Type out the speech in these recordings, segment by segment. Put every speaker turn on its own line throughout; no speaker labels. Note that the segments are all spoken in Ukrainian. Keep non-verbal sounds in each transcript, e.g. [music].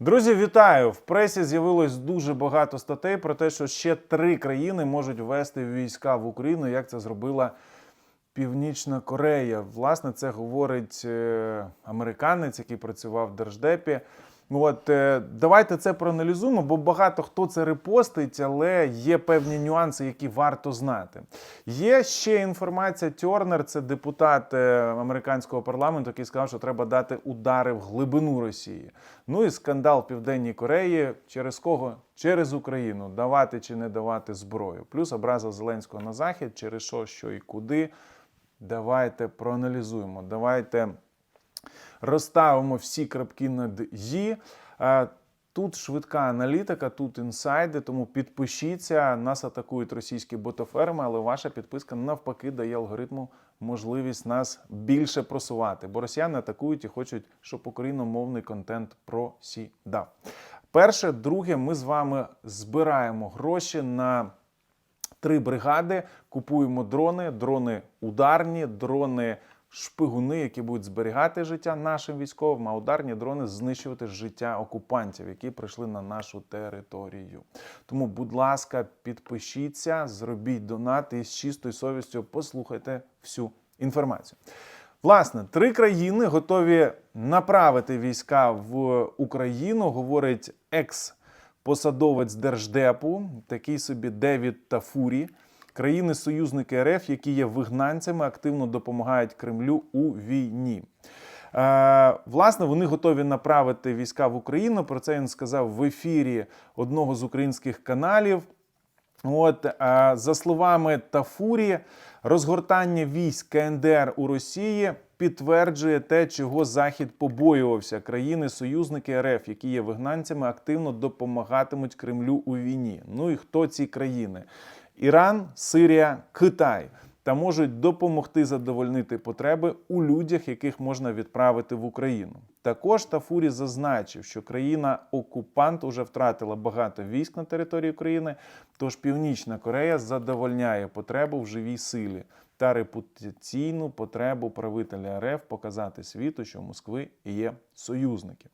Друзі, вітаю! В пресі з'явилось дуже багато статей про те, що ще три країни можуть ввести війська в Україну, як це зробила Північна Корея. Власне, це говорить е, американець, який працював в Держдепі. От е, давайте це проаналізуємо, бо багато хто це репостить, але є певні нюанси, які варто знати. Є ще інформація. Тернер, це депутат е, американського парламенту, який сказав, що треба дати удари в глибину Росії. Ну і скандал Південній Кореї. Через кого? Через Україну давати чи не давати зброю. Плюс образа Зеленського на захід, через що, що і куди. Давайте проаналізуємо. Давайте розставимо всі крапки над «і». Е, Тут швидка аналітика, тут інсайди, тому підпишіться. Нас атакують російські ботоферми, але ваша підписка навпаки дає алгоритму можливість нас більше просувати. Бо росіяни атакують і хочуть, щоб україномовний контент просідав. Перше, друге, ми з вами збираємо гроші на три бригади, купуємо дрони, дрони ударні, дрони шпигуни, які будуть зберігати життя нашим військовим, а ударні дрони знищувати життя окупантів, які прийшли на нашу територію. Тому, будь ласка, підпишіться, зробіть донат і з чистою совістю послухайте всю інформацію. Власне, три країни готові направити війська в Україну, говорить екс-посадовець Держдепу, такий собі Девід Тафурі. Країни-союзники РФ, які є вигнанцями, активно допомагають Кремлю у війні. Е, власне, вони готові направити війська в Україну. Про це він сказав в ефірі одного з українських каналів. От е, за словами Тафурі, розгортання військ КНДР у Росії підтверджує те, чого Захід побоювався. Країни-союзники РФ, які є вигнанцями, активно допомагатимуть Кремлю у війні. Ну і хто ці країни? Іран, Сирія, Китай та можуть допомогти задовольнити потреби у людях, яких можна відправити в Україну. Також Тафурі зазначив, що країна-окупант уже втратила багато військ на території України, тож Північна Корея задовольняє потребу в живій силі та репутаційну потребу правителя РФ показати світу, що в Москви є союзники.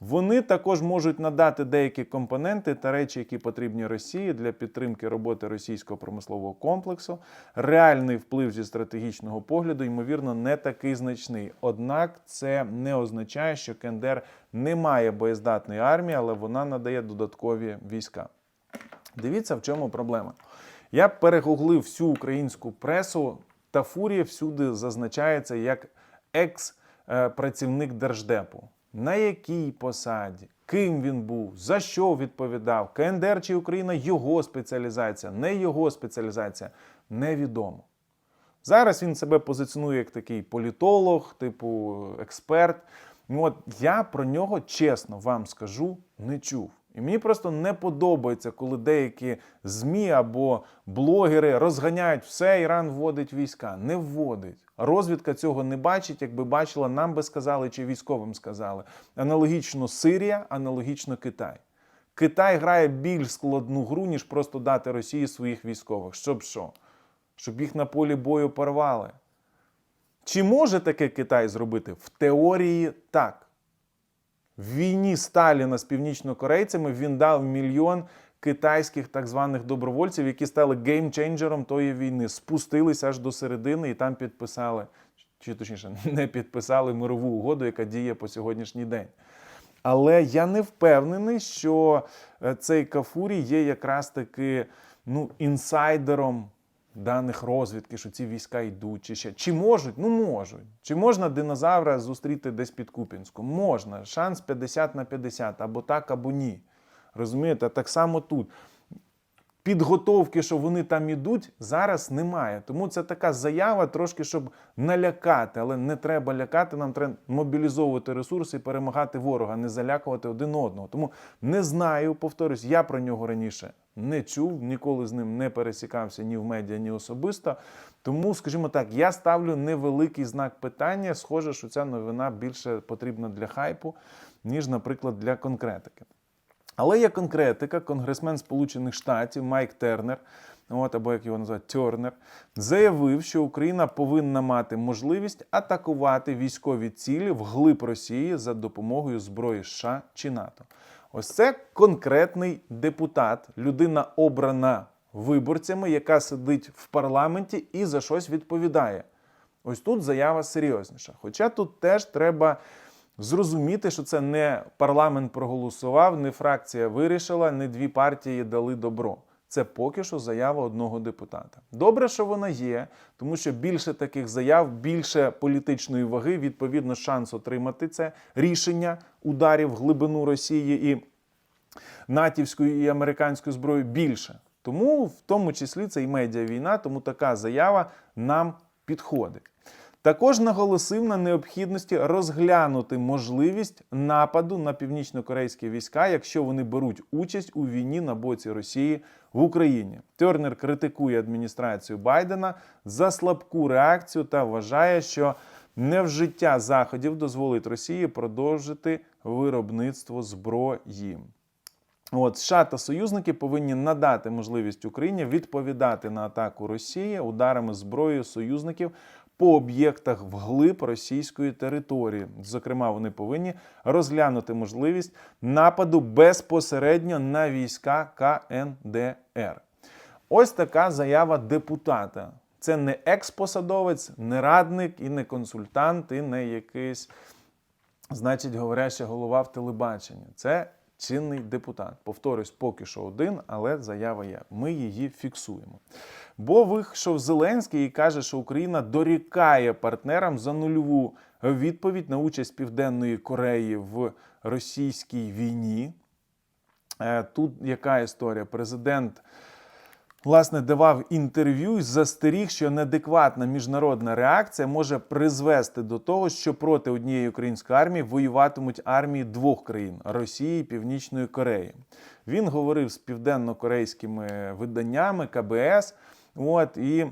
Вони також можуть надати деякі компоненти та речі, які потрібні Росії для підтримки роботи російського промислового комплексу. Реальний вплив зі стратегічного погляду, ймовірно, не такий значний. Однак це не означає, що КНДР не має боєздатної армії, але вона надає додаткові війська. Дивіться, в чому проблема. Я перегуглив всю українську пресу, та фурія всюди зазначається як екс-працівник держдепу. На якій посаді, ким він був, за що відповідав, КНДР чи Україна його спеціалізація, не його спеціалізація, невідомо. Зараз він себе позиціонує як такий політолог, типу експерт. От я про нього чесно вам скажу, не чув. І мені просто не подобається, коли деякі ЗМІ або блогери розганяють все, Іран вводить війська. Не вводить. Розвідка цього не бачить. Якби бачила, нам би сказали чи військовим сказали. Аналогічно Сирія, аналогічно Китай. Китай грає більш складну гру, ніж просто дати Росії своїх військових. Щоб що? Щоб їх на полі бою порвали. Чи може таке Китай зробити? В теорії так. В війні Сталіна з північнокорейцями він дав мільйон китайських так званих добровольців, які стали геймченджером тої війни, спустилися аж до середини і там підписали, чи точніше, [laughs] не підписали мирову угоду, яка діє по сьогоднішній день. Але я не впевнений, що е, цей Кафурі є якраз таки ну, інсайдером даних розвідки, що ці війська йдуть, чи ще чи можуть? Ну можуть. Чи можна динозавра зустріти десь під Купінськом? Можна. Шанс 50 на 50, або так, або ні. Розумієте, так само тут. Підготовки, що вони там ідуть, зараз немає. Тому це така заява, трошки щоб налякати, але не треба лякати. Нам треба мобілізовувати ресурси і перемагати ворога, не залякувати один одного. Тому не знаю, повторюсь, я про нього раніше не чув, ніколи з ним не пересікався ні в медіа, ні особисто. Тому, скажімо так, я ставлю невеликий знак питання. Схоже, що ця новина більше потрібна для хайпу, ніж, наприклад, для конкретики. Але є конкретика. Конгресмен Сполучених Штатів Майк Тернер от або як його називають Тернер, заявив, що Україна повинна мати можливість атакувати військові цілі вглиб Росії за допомогою зброї США чи НАТО. Ось це конкретний депутат, людина обрана виборцями, яка сидить в парламенті і за щось відповідає. Ось тут заява серйозніша. Хоча тут теж треба зрозуміти, що це не парламент проголосував, не фракція вирішила, не дві партії дали добро. Це поки що заява одного депутата. Добре, що вона є, тому що більше таких заяв, більше політичної ваги, відповідно, шанс отримати це рішення ударів в глибину Росії і натівської і американської зброї більше. Тому в тому числі це і медіавійна, тому така заява нам підходить. Також наголосив на необхідності розглянути можливість нападу на північно-корейські війська, якщо вони беруть участь у війні на боці Росії в Україні. Тернер критикує адміністрацію Байдена за слабку реакцію та вважає, що невжиття заходів дозволить Росії продовжити виробництво зброї. От США та союзники повинні надати можливість Україні відповідати на атаку Росії ударами зброї союзників по об'єктах вглиб російської території. Зокрема, вони повинні розглянути можливість нападу безпосередньо на війська КНДР. Ось така заява депутата. Це не експосадовець, не радник і не консультант, і не якийсь, значить, говоряща голова в телебаченні. Це чинний депутат. Повторюсь, поки що один, але заява є. Ми її фіксуємо. Бо вийшов Зеленський і каже, що Україна дорікає партнерам за нульову відповідь на участь Південної Кореї в російській війні. Е, Тут яка історія? Президент власне давав інтерв'ю і застеріг, що неадекватна міжнародна реакція може призвести до того, що проти однієї української армії воюватимуть армії двох країн Росії і Північної Кореї. Він говорив з південно-корейськими виданнями КБС. От і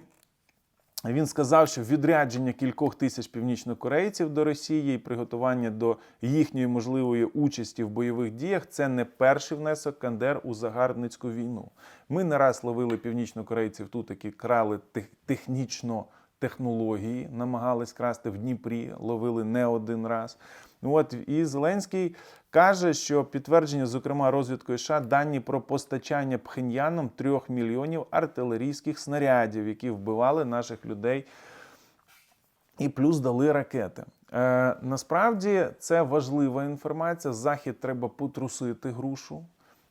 він сказав, що відрядження кількох тисяч північнокорейців до Росії і приготування до їхньої можливої участі в бойових діях це не перший внесок КНДР у загарбницьку війну. Ми не раз ловили північнокорейців тут, які крали тех- технічно технології, намагались красти в Дніпрі, ловили не один раз. От і Зеленський каже, що підтвердження, зокрема, розвідкою США, дані про постачання Пхеньяном трьох мільйонів артилерійських снарядів, які вбивали наших людей і плюс дали ракети. Е, насправді це важлива інформація. Захід треба потрусити грушу,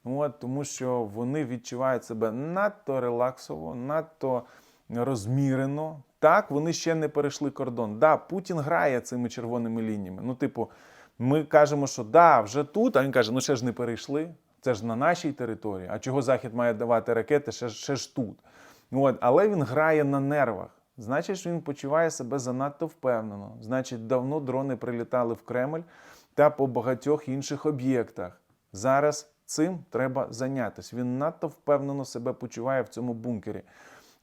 от, тому що вони відчувають себе надто релаксово, надто розмірено. Так, вони ще не перейшли кордон. Да, Путін грає цими червоними лініями. Ну, типу, ми кажемо, що да, вже тут, а він каже, ну ще ж не перейшли. Це ж на нашій території. А чого Захід має давати ракети ще, ще ж тут? От, але він грає на нервах. Значить, що він почуває себе занадто впевнено. Значить, давно дрони прилітали в Кремль та по багатьох інших об'єктах. Зараз цим треба зайнятися. Він надто впевнено себе почуває в цьому бункері.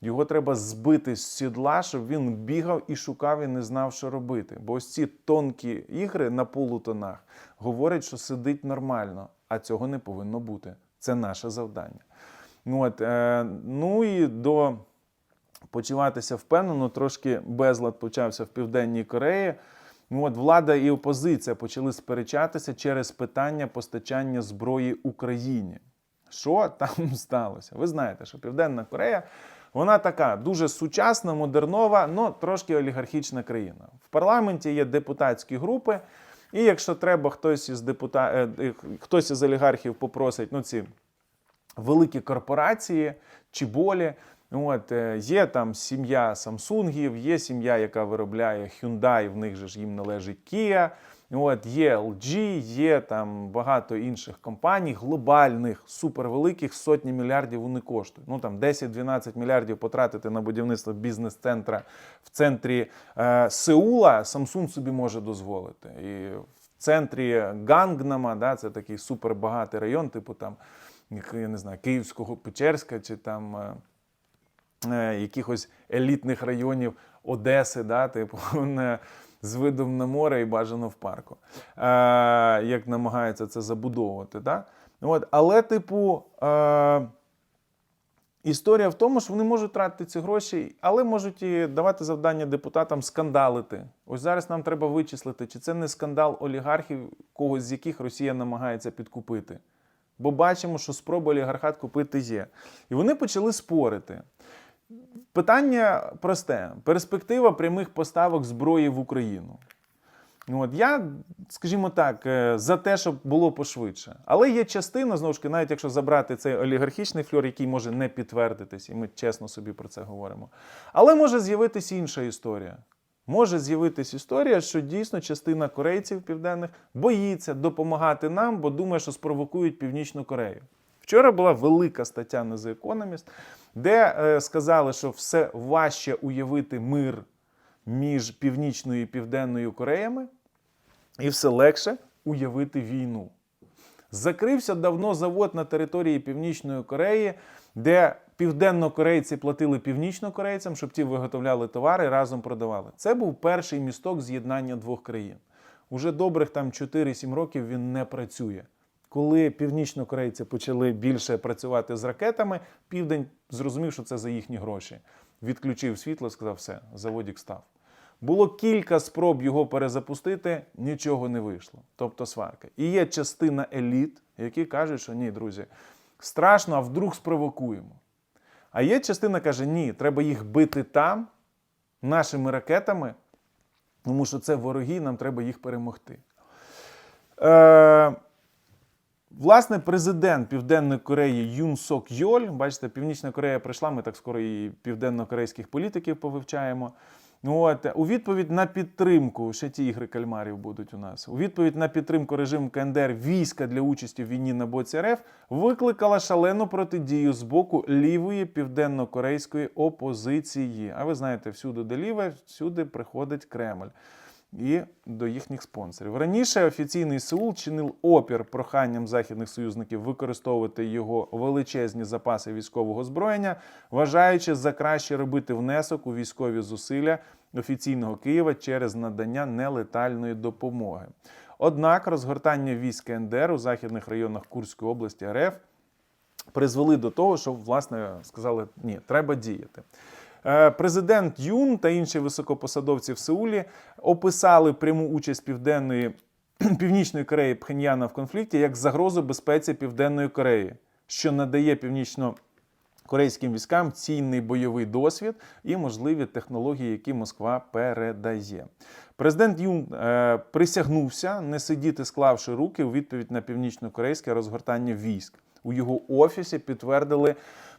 Його треба збити з сідла, щоб він бігав і шукав і не знав, що робити. Бо ось ці тонкі ігри на полутонах говорять, що сидить нормально, а цього не повинно бути. Це наше завдання. От, е, ну і до почуватися впевнено, трошки безлад почався в Південній Кореї. Ну, От влада і опозиція почали сперечатися через питання постачання зброї Україні. Що там [laughs] сталося? Ви знаєте, що Південна Корея вона така дуже сучасна, модернова, але трошки олігархічна країна. В парламенті є депутатські групи, і якщо треба, хтось із депута... е, е, хтось із олігархів попросить ну, ці великі корпорації чи болі. От, е, є там сім'я Самсунгів, є сім'я, яка виробляє Hyundai, в них же ж їм належить Kia. От, є LG, є там багато інших компаній, глобальних, супервеликих, сотні мільярдів вони коштують. Ну там 10-12 мільярдів потратити на будівництво бізнес-центра в центрі е, Сеула Samsung собі може дозволити. І в центрі Гангнама, да, це такий супербагатий район, типу там, я не знаю, Київського Печерська чи там. е, е, якихось елітних районів Одеси, да, типу, [laughs] з видом на море і бажано в парку, е, як намагаються це забудовувати. Да? От, але, типу, е, Історія в тому, що вони можуть тратити ці гроші, але можуть і давати завдання депутатам скандалити. Ось зараз нам треба вичислити, чи це не скандал олігархів, когось з яких Росія намагається підкупити. Бо бачимо, що спроба олігархат купити є. І вони почали спорити. Питання просте: перспектива прямих поставок зброї в Україну. Ну, От я, скажімо так, е, за те, щоб було пошвидше. Але є частина, знову ж таки, навіть якщо забрати цей олігархічний фльор, який може не підтвердитись, і ми чесно собі про це говоримо. Але може з'явитись інша історія. Може з'явитись історія, що дійсно частина корейців південних боїться допомагати нам, бо думає, що спровокують Північну Корею. Вчора була велика стаття на The Economist, де е, сказали, що все важче уявити мир між Північною і Південною Кореями, і все легше уявити війну. Закрився давно завод на території Північної Кореї, де південнокорейці платили північнокорейцям, щоб ті виготовляли товари і разом продавали. Це був перший місток з'єднання двох країн. Уже добрих там 4-7 років він не працює. Коли північнокорейці почали більше працювати з ракетами, південь зрозумів, що це за їхні гроші. Відключив світло, сказав, все, заводік став. Було кілька спроб його перезапустити, нічого не вийшло. Тобто сварка. І є частина еліт, які кажуть, що ні, друзі, страшно, а вдруг спровокуємо. А є частина каже, ні, треба їх бити там, нашими ракетами, тому що це вороги, нам треба їх перемогти. Е, Власне, президент Південної Кореї Юн Сок Йоль, бачите, Північна Корея прийшла, ми так скоро і південно-корейських політиків повивчаємо. От, у відповідь на підтримку, ще ті ігри кальмарів будуть у нас. У відповідь на підтримку режиму КНДР війська для участі в війні на боці РФ викликала шалену протидію з боку лівої південно-корейської опозиції. А ви знаєте, всюди де ліве, всюди приходить Кремль і до їхніх спонсорів. Раніше офіційний Сеул чинив опір проханням західних союзників використовувати його величезні запаси військового озброєння, вважаючи за краще робити внесок у військові зусилля офіційного Києва через надання нелетальної допомоги. Однак розгортання військ КНДР у західних районах Курської області РФ призвели до того, що власне сказали, ні, треба діяти. Е, Президент Юн та інші високопосадовці в Сеулі описали пряму участь південної [clears throat] північної Кореї Пхеньяна в конфлікті як загрозу безпеці Південної Кореї, що надає північно-корейським військам цінний бойовий досвід і можливі технології, які Москва передає. Президент Юн е, присягнувся не сидіти, склавши руки у відповідь на північно-корейське розгортання військ. У його офісі підтвердили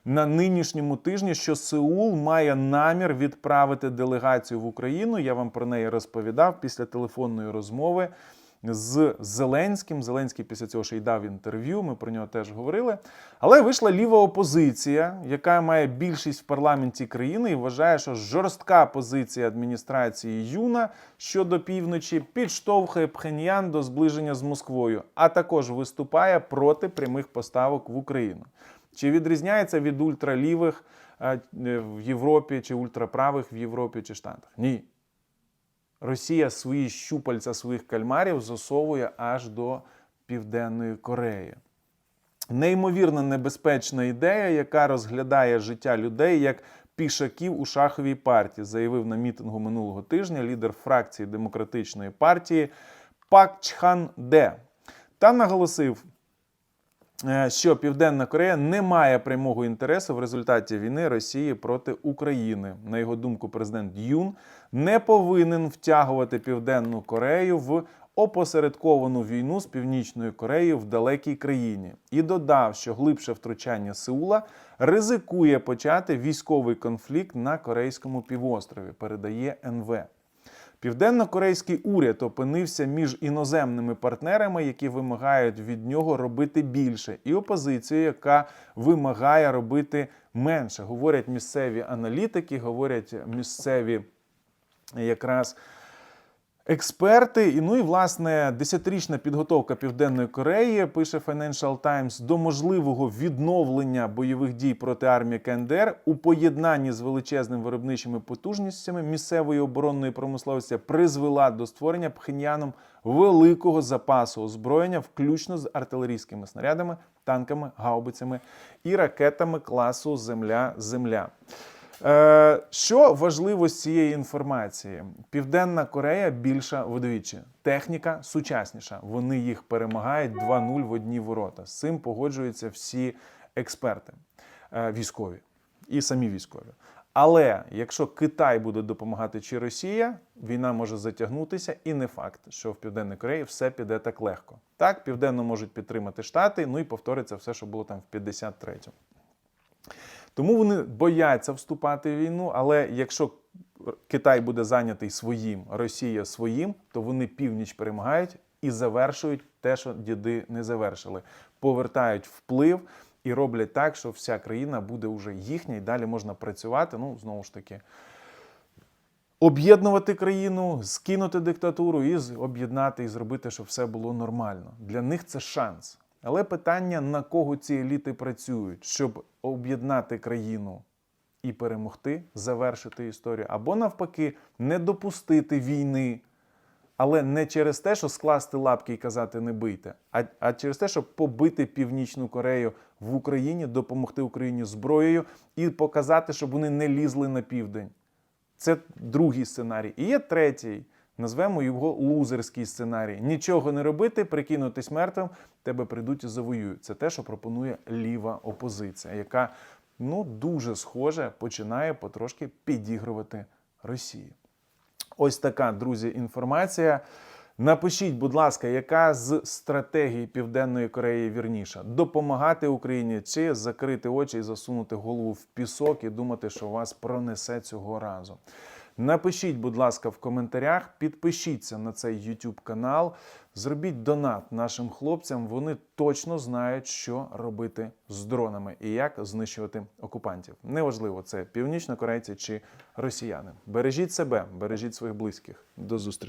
на нинішньому тижні, що Сеул має намір відправити делегацію в Україну. Я вам про неї розповідав після телефонної розмови з Зеленським. Зеленський після цього ще й дав інтерв'ю. Ми про нього теж говорили. Але вийшла ліва опозиція, яка має більшість в парламенті країни, і вважає, що жорстка позиція адміністрації Юна щодо півночі підштовхує Пхеньян до зближення з Москвою, а також виступає проти прямих поставок в Україну. Чи відрізняється від ультралівих е, в Європі, чи ультраправих в Європі чи Штатах? Ні. Росія свої щупальця своїх кальмарів засовує аж до Південної Кореї. Неймовірно небезпечна ідея, яка розглядає життя людей як пішаків у шаховій партії, заявив на мітингу минулого тижня лідер фракції демократичної партії Пак Чхан Де. Та наголосив, що Південна Корея не має прямого інтересу в результаті війни Росії проти України. На його думку, президент Юн не повинен втягувати Південну Корею в опосередковану війну з Північною Кореєю в далекій країні і додав, що глибше втручання Сеула ризикує почати військовий конфлікт на Корейському півострові. Передає НВ. Південно-корейський уряд опинився між іноземними партнерами, які вимагають від нього робити більше, і опозицією, яка вимагає робити менше. Говорять місцеві аналітики, говорять місцеві якраз Експерти, і ну і власне десятирічна підготовка Південної Кореї пише Financial Times до можливого відновлення бойових дій проти армії КНДР у поєднанні з величезними виробничими потужностями місцевої оборонної промисловості призвела до створення Пхеньяном великого запасу озброєння, включно з артилерійськими снарядами, танками, гаубицями і ракетами класу Земля-Земля. Е, що важливо з цієї інформації? Південна Корея більша вдвічі. Техніка сучасніша. Вони їх перемагають 2-0 в одні ворота. З цим погоджуються всі експерти е, військові і самі військові. Але якщо Китай буде допомагати чи Росія, війна може затягнутися, і не факт, що в Південній Кореї все піде так легко. Так, південно можуть підтримати Штати, ну і повториться все, що було там в 53-му. Тому вони бояться вступати в війну. Але якщо Китай буде зайнятий своїм, Росія своїм, то вони північ перемагають і завершують те, що діди не завершили. Повертають вплив і роблять так, що вся країна буде вже їхня, і далі можна працювати. Ну, знову ж таки, об'єднувати країну, скинути диктатуру і об'єднати і зробити, щоб все було нормально. Для них це шанс. Але питання, на кого ці еліти працюють, щоб об'єднати країну і перемогти, завершити історію, або навпаки, не допустити війни, але не через те, що скласти лапки і казати не бийте, а, а через те, щоб побити Північну Корею в Україні, допомогти Україні зброєю і показати, щоб вони не лізли на південь. Це другий сценарій. І є третій. Назвемо його лузерський сценарій. Нічого не робити, прикинутись мертвим, тебе прийдуть і завоюють. Це те, що пропонує ліва опозиція, яка ну дуже схоже починає потрошки підігрувати Росії. Ось така, друзі, інформація. Напишіть, будь ласка, яка з стратегій Південної Кореї вірніша? Допомагати Україні чи закрити очі і засунути голову в пісок і думати, що вас пронесе цього разу. Напишіть, будь ласка, в коментарях, підпишіться на цей YouTube канал, зробіть донат нашим хлопцям. Вони точно знають, що робити з дронами і як знищувати окупантів. Неважливо, це північнокорейці чи росіяни. Бережіть себе, бережіть своїх близьких. До зустрічі.